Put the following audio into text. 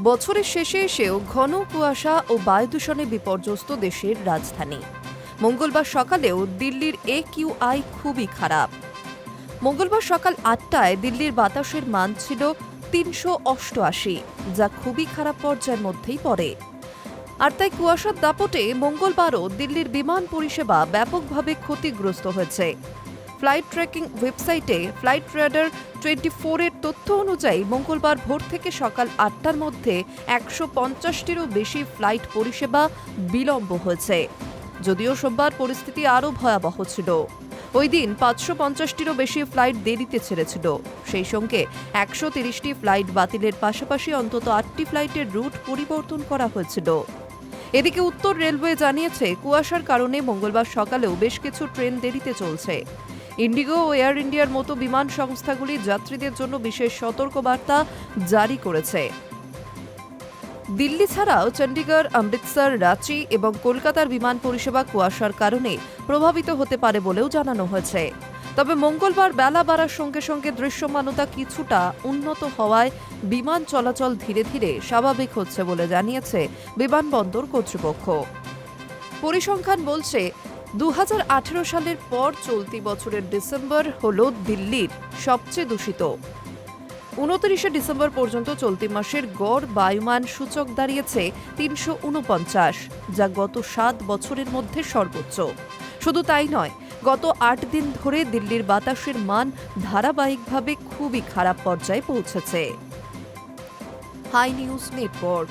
বছরের শেষে এসেও ঘন কুয়াশা ও বায়ু দূষণে বিপর্যস্ত দেশের রাজধানী। মঙ্গলবার সকালেও দিল্লির এ কিউ আই খুবই খারাপ। মঙ্গলবার সকাল আটটায় দিল্লির বাতাসের মান ছিল তিনশো অষ্টআশি, যা খুবই খারাপ পর্যায়ের মধ্যেই পড়ে। আর তাই কুয়াশার দাপটে মঙ্গলবারও দিল্লির বিমান পরিষেবা ব্যাপকভাবে ক্ষতিগ্রস্ত হয়েছে। ফ্লাইট ট্র্যাকিং ওয়েবসাইটে ফ্লাইট রেডার টোয়েন্টি ফোরের তথ্য অনুযায়ী মঙ্গলবার ভোর থেকে সকাল আটটার মধ্যে একশো পঞ্চাশটিরও বেশি ফ্লাইট পরিষেবা বিলম্ব হয়েছে। যদিও সোমবার পরিস্থিতি আরও ভয়াবহ ছিল। ওই দিন পাঁচশো পঞ্চাশটিরও বেশি ফ্লাইট দেরিতে ছেড়েছিল। সেই সঙ্গে একশো তিরিশটি ফ্লাইট বাতিলের পাশাপাশি অন্তত আটটি ফ্লাইটের রুট পরিবর্তন করা হয়েছিল। এদিকে উত্তর রেলওয়ে জানিয়েছে, কুয়াশার কারণে মঙ্গলবার সকালেও বেশ কিছু ট্রেন দেরিতে চলছে। ইন্ডিগো ও এয়ার ইন্ডিয়ার মতো বিমান সংস্থাগুলি যাত্রীদের জন্য বিশেষ সতর্কবার্তা জারি করেছে। দিল্লি ছাড়াও চণ্ডীগড়, অমৃতসর, রাঁচি এবং কলকাতার বিমান পরিষেবা কুয়াশার কারণে প্রভাবিত হতে পারে বলেও জানানো হয়েছে। তবে মঙ্গলবার বেলা বাড়ার সঙ্গে সঙ্গে দৃশ্যমানতা কিছুটা উন্নত হওয়ায় বিমান চলাচল ধীরে ধীরে স্বাভাবিক হচ্ছে বলে জানিয়েছে বিমানবন্দর কর্তৃপক্ষ। পরিসংখ্যান বলছে দু হাজার আঠেরো সালের পর চলতি বছরের ডিসেম্বর হল দিল্লির সবচেয়ে দূষিত। উনত্রিশে ডিসেম্বর পর্যন্ত চলতি মাসের গড় বায়ুমান সূচক দাঁড়িয়েছে তিনশো উনপঞ্চাশ, যা গত সাত বছরের মধ্যে সর্বোচ্চ। শুধু তাই নয়, গত আট দিন ধরে দিল্লির বাতাসের মান ধারাবাহিকভাবে খুবই খারাপ পর্যায়ে পৌঁছেছে। Hi News Network.